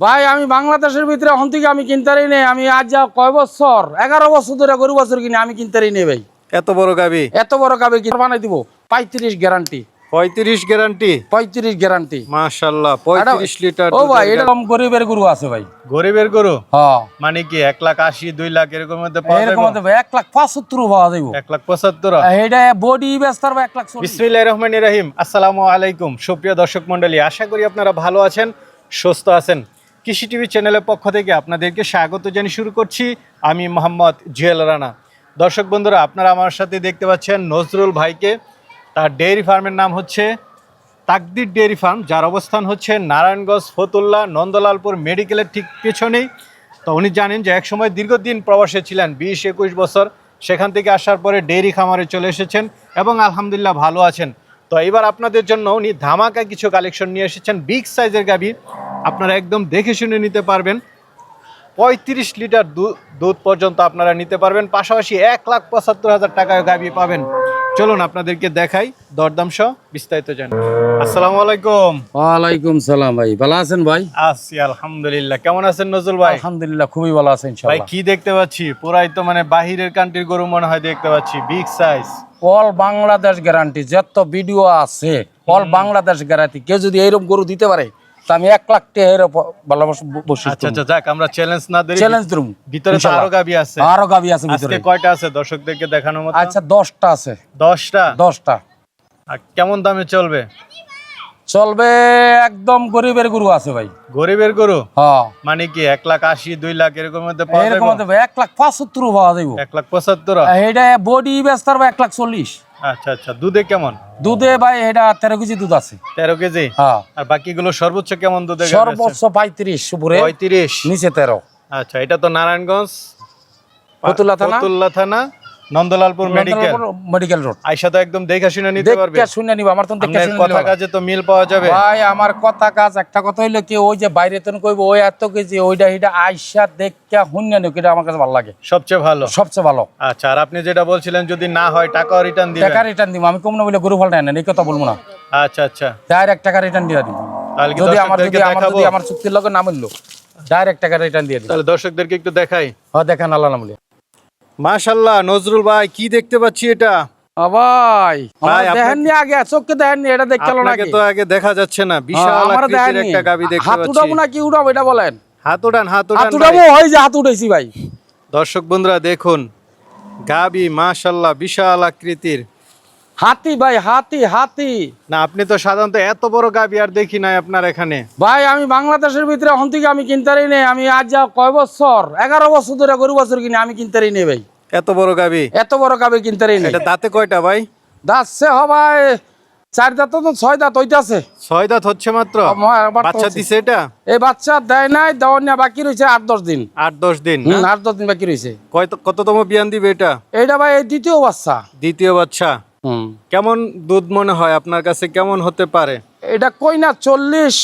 ভাই আমি বাংলাদেশের ভিতরে এখন থেকে আমি কিনতারই নেই। আমি আজ যা কয় বছর? এগারো বছর ধরে গরু বছর কিনে আমি কিনতারই নেই ভাই। এত বড় গাবি? এত বড় কাবে কি বানাই দিব। পঁয়ত্রিশ গ্যারান্টি। পঁয়ত্রিশ গ্যারান্টি? পঁয়ত্রিশ গ্যারান্টি। মাশাল্লাহ পঁয়ত্রিশ লিটার ও ভাই এটা কম গরিবের গরু আছে ভাই। গরিবের গরু? হ্যাঁ। মানে কি এক লাখ আশি দুই লাখ এরকম মধ্যে এরকম ভাই এক লাখ পঁচাত্তর পাওয়া যাইব। এক লাখ পঁচাত্তর? এটা বডি বেস্তার বা এক লাখ বিসমিল্লাহ রহমান রাহিম। আসসালামু আলাইকুম সুপ্রিয় দর্শক মন্ডলী আশা করি আপনারা ভালো আছেন সুস্থ আছেন। কৃষি টিভি চ্যানেলের পক্ষ থেকে আপনাদেরকে স্বাগত জানিয়ে শুরু করছি। আমি মোহাম্মদ জুয়েল রানা। দর্শক বন্ধুরা, আপনারা আমার সাথে দেখতে পাচ্ছেন নজরুল ভাইকে। তার ডেয়ারি ফার্মের নাম হচ্ছে তাকদির ডেয়ারি ফার্ম, যার অবস্থান হচ্ছে নারায়ণগঞ্জ, ফতুল্লা, নন্দলালপুর মেডিকেলের ঠিক পেছনেই। তো উনি জানেন যে একসময় দীর্ঘদিন প্রবাসে ছিলেন, বিশ একুশ বছর। সেখান থেকে আসার পরে ডেইরি খামারে চলে এসেছেন এবং আলহামদুলিল্লাহ ভালো আছেন। তো এবার আপনাদের জন্য উনি ধামাকা কিছু কালেকশন নিয়ে এসেছেন। বিগ সাইজের গাভী আপনারা একদম দেখে শুনে নিতে পারবেন। পঁয়ত্রিশ লিটার দুধ পর্যন্ত আপনারা নিতে পারবেন। পাশাপাশি এক লাখ পঁচাত্তর হাজার টাকায় গাভী পাবেন। চলুন আপনাদেরকে দেখাই। দরদাম সহ বিস্তারিত জান। আসসালামু আলাইকুম। ওয়ালাইকুম সালাম ভাই। ভালো আছেন ভাই? আছি আলহামদুলিল্লাহ। কেমন আছেন নজরুল ভাই? আলহামদুলিল্লাহ খুবই ভালো আছেন ভাই কি দেখতে পাচ্ছি? পুরাই তো মানে বাহিরের কান্ট্রির গরু মনে হয় দেখতে পাচ্ছি। Big size all Bangladesh guarantee যত ভিডিও আছে অল বাংলাদেশ গ্যারান্টি কেউ যদি এইরকম গরু দিতে পারে তা আমি এক লাখ ভালোবাসা বসে আচ্ছা আচ্ছা যাক আমরা চ্যালেঞ্জ না দেরি চ্যালেঞ্জ দিলাম ভিতরে তো আরও গাবি আছে। আরও গাবি আছে ভিতরে। আজকে কয়টা আছে দর্শকদেরকে দেখানোর মতো? আচ্ছা দশটা আছে। দশটা? দশটা। আর কেমন দামে চলবে? চলবে একদম গরিবের গরু আছে ভাই। গরিবের গরু? হ্যাঁ। মানে কি এক লাখ আশি দুই লাখ এরকম মধ্যে এরকম এক লাখ পঁচাত্তর পাওয়া যাইব। এক লাখ পঁচাত্তর? এটা বডি বেস্তার এক লাখ চল্লিশ। আচ্ছা আচ্ছা দুধে কেমন? দুধে ভাই এটা তেরো কেজি দুধ আছে। তেরো কেজি? হ্যাঁ। আর বাকিগুলো সর্বোচ্চ কেমন দুধে সর্বোচ্চ পঁয়ত্রিশ উপরে পঁয়ত্রিশ? নিচে তেরো। আচ্ছা এটা তো নারায়ণগঞ্জ ফতুল্লা থানা? ফতুল্লা থানা নন্দলালপুর মেডিকেল মেডিকেল রোড আয়সা তো একদম দেখা শুনে নিতে পারবে। দেখে শুনে নিব আমার তো দেখে শুনে কথা কাজে তো মিল পাওয়া যাবে। ভাই আমার কথা কাজ একটা কথা হইল কি ওই যে বাইরে তো কইব ওই এত কেজি ওইটা এটা আইসা দেখে শুনে এটা আমার কাছে ভালো লাগে। সবচেয়ে ভালো। সবচেয়ে ভালো। আচ্ছা আর আপনি যেটা বলছিলেন যদি না হয় টাকা রিটার্ন দিবেন। টাকা রিটার্ন দিব আমি কম না বলে গরু ফাল্টাই না এই কথা বলব না। আচ্ছা আচ্ছা। ডাইরেক্ট টাকা রিটার্ন দিয়ে দিব। যদি আমার যদি আমার যদি আমার চুক্তির লগে না মিললো ডাইরেক্ট টাকা রিটার্ন দিয়ে দিব। তাহলে দর্শকদেরকে একটু দেখাই। হ্যাঁ দেখেন আল্লাহ নামলে মাশাল্লাহ নজরুল ভাই কি দেখতে পাচ্ছি এটা? ভাই ভাই, দেখেননি আগে চোখকে দেখেননি এটা দেখতে হলো নাকি? তো আগে দেখা যাচ্ছে না বিশাল আমার আকৃতির একটা গাবি দেখতে হাত উঠাবো না কি উঠাবো এটা বলেন। হাত উঠান হাত হাত উঠাবো। যে হাত উঠেছি ভাই। দর্শক বন্ধুরা দেখুন গাবি মাশাল্লাহ বিশাল আকৃতির। হাতি ভাই হাতি হাতি। না আপনি তো সাধারণত এত বড় গাবি আর দেখি নাই আপনার এখানে। ভাই আমি বাংলাদেশের ভিতরে এখন থেকে আমি কিনতারই নেই। আমি আজ যা কয় বছর? এগারো বছর ধরে গরু বছর কিনে আমি কিনতারই নেই ভাই। এত বড় গাবি? এত বড় গাবি কিনতারই নেই। এটা দাঁতে কয়টা ভাই? দাচ্ছে হবাই চার দাঁত তো ছয় দাঁত হইতাছে। ছয় দাঁত হচ্ছে মাত্র? বাচ্চা দিছে এটা? এই বাচ্চা দেয় নাই দেওয়ার নিয়ে বাকি রয়েছে আট দশ দিন। আট দশ দিন আট দশ দিন বাকি রয়েছে কততম বিয়ান দিবে এটা? এইটা ভাই এই দ্বিতীয় বাচ্চা। দ্বিতীয় বাচ্চা। কেমন দুধ মনে হয় আপনার কাছে? কেমন হতে পারে? এটা কই না চল্লিশ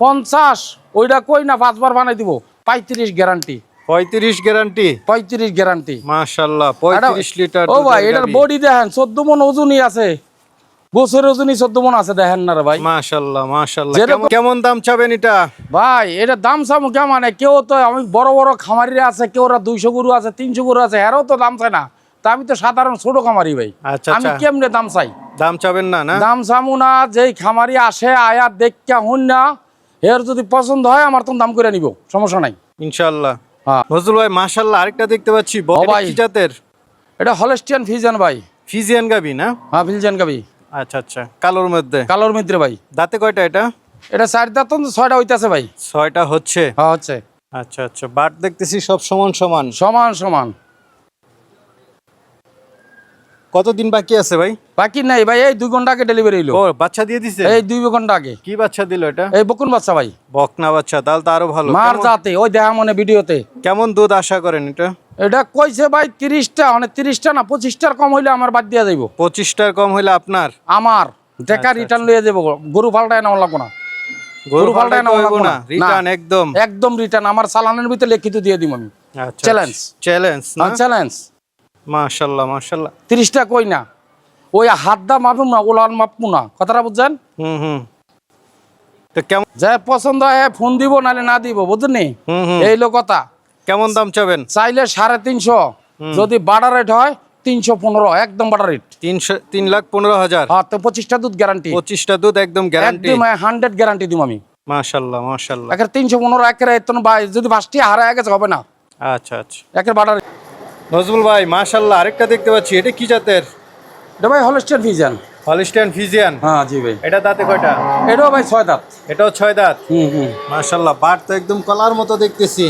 পঞ্চাশ ওইটা কই না পাঁচবার বানাই দিব। পঁয়ত্রিশ গ্যারান্টি পঁয়ত্রিশ গ্যারান্টি পঁয়ত্রিশ গ্যারান্টি মাশাল্লাহ পঁয়ত্রিশ লিটার ও ভাই এটার বডি দেখেন চোদ্দ মন ওজনই আছে। বছরের ওজনই চোদ্দ মন আছে দেখেন না রে ভাই। মাশাল্লাহ মাশাল্লাহ। কেমন- কেমন দাম চাবেন এটা? ভাই এটা দাম সাম কেমন? কেউ তো আমি বড় বড় খামারিরা আছে কেউ ওরা দুইশো গরু আছে তিনশো গরু আছে এরাও তো দাম চায় না। তা আমি তো সাধারণ ছোট খামারি ভাই। আচ্ছা আমি আচ্ছা। কেমনে দাম চাই? দাম চাবেন না না? দাম চামু না যেই খামারি আসে আয়া দেখা হুন না এর যদি পছন্দ হয় আমার তো দাম করে নিব সমস্যা নাই। ইনশাল্লাহ হ্যাঁ। ভাই মাশাল্লাহ আরেকটা দেখতে পাচ্ছি কি জাতের? এটা হলেস্টিয়ান ফিজান ভাই। ফিজিয়ান গাবি না? হ্যাঁ ফিলজান গাবি। আচ্ছা আচ্ছা। কালোর মধ্যে? কালোর মিত্রে ভাই। দাঁতে কয়টা এটা? এটা চার দাঁত ছয়টা হইতাছে ভাই। ছয়টা হচ্ছে? হ্যাঁ হচ্ছে। আচ্ছা আচ্ছা। বাট দেখতেছি সব সমান সমান। সমান সমান। কতদিন বাকি আছে ভাই? বাকি নাই ভাই এই দুই ঘণ্টা আগে ডেলিভারি হইল। ও বাচ্চা দিয়ে দিছে? এই দুই ঘণ্টা আগে। কি বাচ্চা দিল এটা? এই বকুন বাচ্চা ভাই। বকনা বাচ্চা তাহলে তো আরও ভালো। মার জাতে ওই দেখা মনে ভিডিওতে। কেমন দুধ আশা করেন এটা? এটা কইছে ভাই তিরিশটা মানে তিরিশটা না পঁচিশটার কম হইলে আমার বাদ দিয়া যাইব। পঁচিশটার কম হইলে আপনার? আমার। টাকা রিটার্ন লইয়া যাব গরু ফাল্টায় না লাগবো না। গরু পাল্টায় নেওয়া লাগবো না। রিটার্ন একদম। একদম রিটার্ন আমার চালানের ভিতরে লিখিত দিয়ে দিব আমি। চ্যালেঞ্জ চ্যালেঞ্জ না? চ্যালেঞ্জ মাশাআল্লাহ মাশাআল্লাহ তিরিশটা কই না? ওই হাত দা মাপুম না ওলান মাপমু না কথাটা বুঝছেন? হুম হুম। তো কেমন যা পছন্দ হয় ফোন দিব নাহলে না দিব বুঝলি এই লোক কথা। কেমন দাম চাবেন? চাইলে সাড়ে তিনশো যদি বাটা রেট হয় তিনশো পনেরো একদম বাটা রেট। তিনশো তিন লাখ পনেরো হাজার। হ্যাঁ তো পঁচিশটা দুধ গ্যারান্টি পঁচিশটা দুধ একদম গ্যারান্টি হান্ড্রেড গ্যারান্টি দিব আমি। মাশাল্লাহ মাশাল্লাহ। একের তিনশো পনেরো একের যদি পাঁচটি হারায় গেছে হবে না। আচ্ছা আচ্ছা। একের বাটার নজরুল ভাই মাশাল্লাহ আরেকটা দেখতে পাচ্ছি। এটা কি জাতের? এটা ভাই হলস্টের ভিজন হলিস্টান ফিজিয়ান হ্যাঁ জি ভাই। এটা দাঁতে কয়টা? এটাও ভাই ছয় দাঁত। এটাও ছয় দাঁত? হুম হুম। মাশাল্লাহ বাট তো একদম কলার মতো দেখতেছি।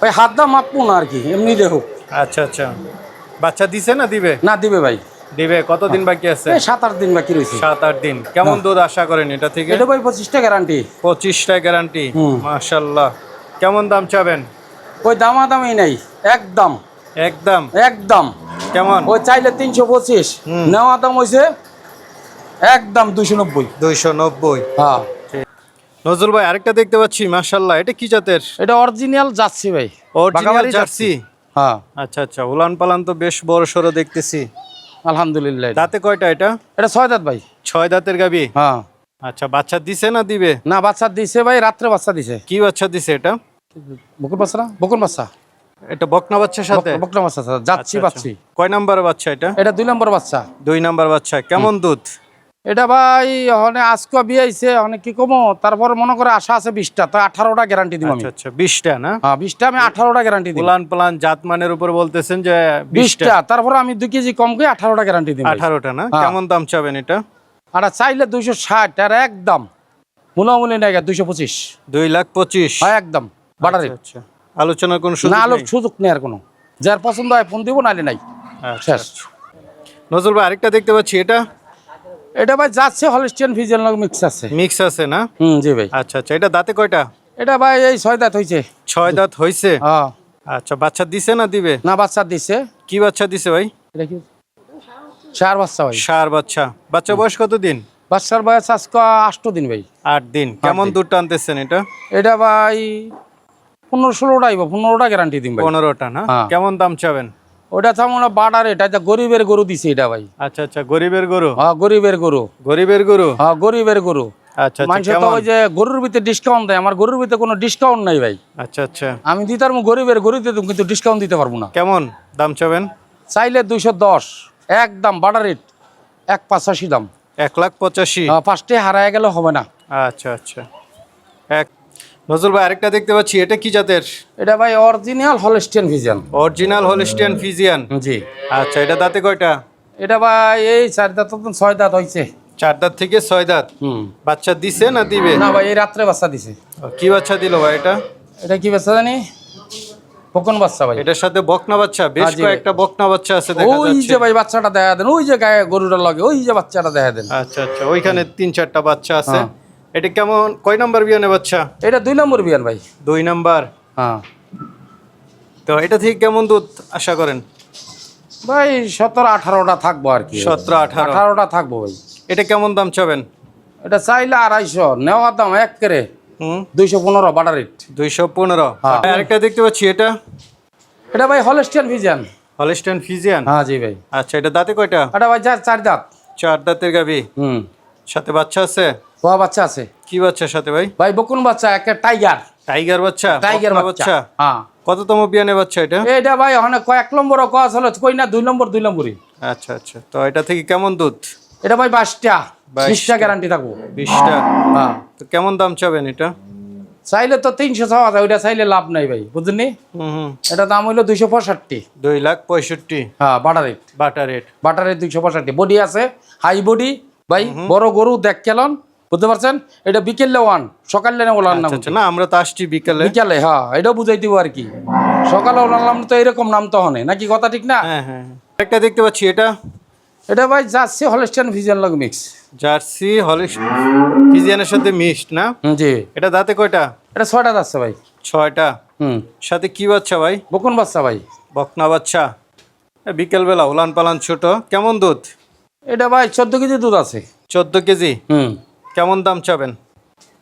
ভাই হাত দা মাপবো না আর কি এমনি দেখো। আচ্ছা আচ্ছা। বাচ্চা দিছে না দিবে? না দিবে ভাই। দিবে কতদিন বাকি আছে? সাত আট দিন বাকি রয়েছে সাত আট দিন। কেমন দুধ আশা করেন এটা থেকে? এটা ভাই পঁচিশটা গ্যারান্টি পঁচিশটা গ্যারান্টি। মাশাল্লাহ কেমন দাম চাবেন? ওই দামাদামি নেই একদম। একদম। একদম। কেমন? ওই চাইলে তিনশো পঁচিশ। নেওয়া দাম হয়েছে একদম দুশো নব্বই। দুইশো নব্বই। হ্যাঁ। নজরুল ভাই আরেকটা দেখতে পাচ্ছি মাশাল্লাহ এটা কি জাতের? এটা অরিজিনাল যাচ্ছি ভাই। Original jersey. হ্যাঁ। আচ্ছা আচ্ছা। উলান পালান তো বেশ বড় সড়ো দেখতেছি। আলহামদুলিল্লাহ। দাঁতে কয়টা এটা? এটা ছয় দাঁত ভাই। ছয় দাঁতের গাবি? হ্যাঁ। আচ্ছা বাচ্চা দিছে না দিবে? না বাচ্চা দিছে ভাই রাত্রে বাচ্চা দিছে। কি বাচ্চা দিছে এটা? বকুর বাচ্চা না? বকুর বাচ্চা। এটা বকনা বাচ্চার সাথে? বকনা বাচ্চা স্যার। যাচ্ছি আচ্ছা, আচ্ছা। কয় নাম্বার বাচ্চা এটা? এটা দুই নম্বর বাচ্চা। দুই নাম্বার বাচ্চা। কেমন দুধ? এটা ভাই অনেক আজকে অনেক কি কমো? তারপর মনে করে আশা আছে বিশটা তো আঠারোটা গ্যারান্টি দিব আমি। আচ্ছা আচ্ছা বিশটা না? হ্যাঁ বিশটা আমি আঠারোটা গ্যারান্টি উলান পালান জাত মানের উপর বলতেছেন যে বিশটা। তারপর আমি দুই কেজি কম করে আঠারোটা গ্যারান্টি দিব। আঠারোটা না? হ্যাঁ। কেমন দাম চাবেন এটা? আর চাইলে দুইশো ষাট আর একদম। মূলামূলি নাই দুইশো পঁচিশ। দুই লাখ পঁচিশ। হয় একদম। বাটারি আচ্ছা। আলোচনার কোনো সুযোগ না আলো নেই? সুযোগ নেই আর কোনো। যার পছন্দ হয় ফোন দিব নাহলে নাই। আচ্ছা, শেষ। আচ্ছা। নজরুল ভাই আরেকটা দেখতে পাচ্ছি এটা? এটা ভাই যাচ্ছে হলিস্টিয়ান ভিজেল মিক্স আছে। মিক্স আছে না? হুম জি ভাই। আচ্ছা আচ্ছা এটা দাঁতে কয়টা? এটা ভাই এই ছয় দাঁত হয়েছে ছয় দাঁত হইছে? হ্যাঁ। আচ্ছা বাচ্চা দিছে না দিবে? না বাচ্চা দিছে। কি বাচ্চা দিছে ভাই? এটা কি? চার বাচ্চা ভাই। সার বাচ্চা। বাচ্চা বয়স কত দিন? বাচ্চার বয়স আজকে আষ্ট দিন ভাই। আট দিন। কেমন। দুধ টানতেছেন এটা? এটা ভাই পনেরো ষোলোটা আইব পনেরোটা গ্যারান্টি দিন পনেরোটা না? হ্যাঁ। কেমন দাম চাবেন? ওটা তো মনে বাটার এটা গরিবের গরু দিছে এটা ভাই। আচ্ছা আচ্ছা গরিবের গরু? হ্যাঁ গরিবের গরু। গরিবের গরু? হ্যাঁ গরিবের গরু। আচ্ছা আচ্ছা তো ওই যে গরুর ভিতরে ডিসকাউন্ট দেয় আমার গরুর ভিতরে কোনো ডিসকাউন্ট নাই ভাই। আচ্ছা আচ্ছা। আমি দিতে পারব গরিবের গরু দিতে কিন্তু ডিসকাউন্ট দিতে পারব না। কেমন দাম চাবেন? চাইলে দুইশো দশ একদম বাটার রেট এক পাঁচাশি দাম। এক লাখ পঁচাশি। আহ, পাঁচটি হারায় গেলে হবে না। আচ্ছা আচ্ছা। নজরুল ভাই আরেকটা দেখতে পাচ্ছি এটা কি জাতের? এটা ভাই original Holstein Friesian original Holstein Friesian জি। আচ্ছা এটা দাঁতে কয়টা? এটা ভাই এই চার দাঁত তো ছয় দাঁত হয়েছে চার দাঁত থেকে ছয় দাঁত? হুম। বাচ্চা দিছে না দিবে? না ভাই এই রাত্রে বাচ্চা দিছে। কি বাচ্চা দিল ভাই এটা? এটা কি বাচ্চা জানি? পকন বাচ্চা ভাই। এটার সাথে বকনা বাচ্চা? বেশ হ্যাঁ, কয়েকটা বকনা বাচ্চা আছে দেখা যাচ্ছে। ওই যে ভাই বাচ্চাটা দেখা দেন ওই যে গায়ে গরুটা লাগে ওই যে বাচ্চাটা দেখা দেন। আচ্ছা আচ্ছা ওইখানে তিন চারটা বাচ্চা আছে। হ্যাঁ। এটা কেমন? কয় নাম্বার বিয়ানে বাচ্চা? এটা দুই নম্বর বিয়ান ভাই। দুই নাম্বার? হ্যাঁ। তো এটা থেকে কেমন দুধ আশা করেন? ভাই সতেরো আঠারোটা থাকব আর কি। সতেরো আঠারো। আঠারোটা থাকব ভাই। এটা কেমন দাম চাবেন? এটা চাইলে আড়াইশো নেওয়ার দাম এক করে। হুম। দুইশো পনেরো বাটার রেট। দুইশো পনেরো। হ্যাঁ। আরেকটা দেখতে পাচ্ছি এটা? এটা ভাই হলস্টিয়ান ভিজান হলিস্টান ফিজিয়ান? হ্যাঁ জি ভাই। আচ্ছা এটা দাঁতে কয়টা? এটা ভাই চার চার দাঁত। চার দাঁতের গাবি হুম। সাথে বাচ্চা আছে? পোয়া বাচ্চা আছে। কি বাচ্চা সাথে ভাই? ভাই বকুন বাচ্চা একটা টাইগার। টাইগার বাচ্চা? টাইগার বাচ্চা। হ্যাঁ। কততম বিয়ানে বাচ্চা এটা? এটা ভাই অনেক কয়েক নম্বর কস হলো কই না দুই নম্বর দুই নম্বরই। আচ্ছা আচ্ছা। তো এটা থেকে কেমন দুধ? এটা ভাই বাইশটা। বিশটা গ্যারান্টি থাকব। বিশটা হ্যাঁ। তো কেমন দাম চাবেন এটা? চাইলে তো তিনশো ছাওয়া যায় ওইটা চাইলে লাভ নাই ভাই বুঝলি এটা দাম হইল দুইশো পঁয়ষট্টি। দুই লাখ পঁয়ষট্টি। হ্যাঁ butter rate butter rate butter rate দুইশো পঁয়ষট্টি। বডি আছে হাই বডি ভাই বড় গরু দেখ কেলন বুঝতে পারছেন? এটা বিকেলে ওয়ান সকালে ওলান না আচ্ছা আচ্ছা না আমরা তো আসছি বিকেলে। বিকালে হ্যাঁ এটাও বুঝাই দিব আর কি। সকালে ওলাম তো এরকম নাম তো হনে নাকি কথা ঠিক না? হ্যাঁ হ্যাঁ হ্যাঁ। একটা দেখতে পাচ্ছি এটা? এটা ভাই যাচ্ছে হলস্টাইন ভিজন লগ মিক্স। জার্সি হলিস ফিজিয়ানের সাথে মিক্সড না? জি। এটা দাঁতে কয়টা? এটা ছয়টা যাচ্ছে ভাই। ছয়টা? হুম। সাথে কি বাচ্চা ভাই? বকুন বাচ্চা ভাই। বকনা বাচ্চা। বিকেলবেলা উলান পালান ছোট। কেমন দুধ? এটা ভাই চোদ্দ কেজি দুধ আছে। চোদ্দ কেজি? হুম। কেমন দাম চাবেন?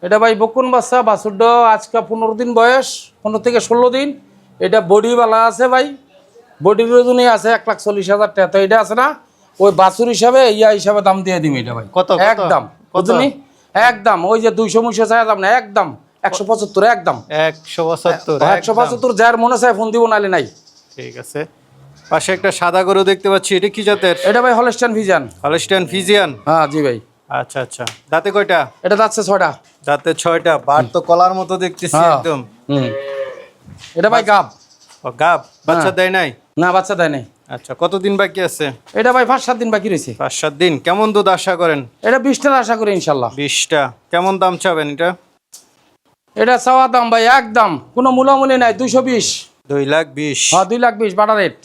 এটা ভাই বকুন বাচ্চা বাছুরড আজকে পনেরো দিন বয়স পনেরো থেকে ষোলো দিন। এটা বডিওয়ালা আছে ভাই। বডির ওজনই আছে এক লাখ চল্লিশ হাজার টাকা। তো এটা আছে না ওই বাছুর হিসাবে ইয়া হিসাবে দাম দিয়ে দিবি এটা ভাই। কত? একদম? বুঝলি? একদম। ওই যে দুইশো মুইশো চাই দাম না একদম। একশো পঁচাত্তর একদম। একশো পঁচাত্তর একশো পঁচাত্তর যার মনে চায় ফোন দিব নালে নাই। ঠিক আছে। পাশে একটা সাদা গরু দেখতে পাচ্ছি। এটা কি জাতের? এটা ভাই হলস্টান ভিজান হলস্টাইন ফিজিয়ান? হ্যাঁ জি ভাই। আচ্ছা আচ্ছা। দাঁতে কয়টা? এটা যাচ্ছে ছয়টা। দাঁতে ছয়টা। বার তো কলার মতো দেখতেছি হ্যাঁ। একদম। এটা ভাই গাব। ও গাব? বাচ্চা হ্যাঁ। দেয় নাই? না বাচ্চা দেয় নাই। আচ্ছা কতদিন বাকি আছে? এটা ভাই পাঁচ সাত দিন বাকি রয়েছে। পাঁচ সাত দিন। কেমন দুধ আশা করেন? এটা বিশটার আশা করি ইনশাল্লাহ। বিশটা। কেমন দাম চাবেন এটা? এটা চাওয়া দাম ভাই একদম। কোনো মূলামূলি নাই দুইশো বিশ। দুই লাখ বিশ। হ্যাঁ দুই লাখ বিশ বাটা রেট।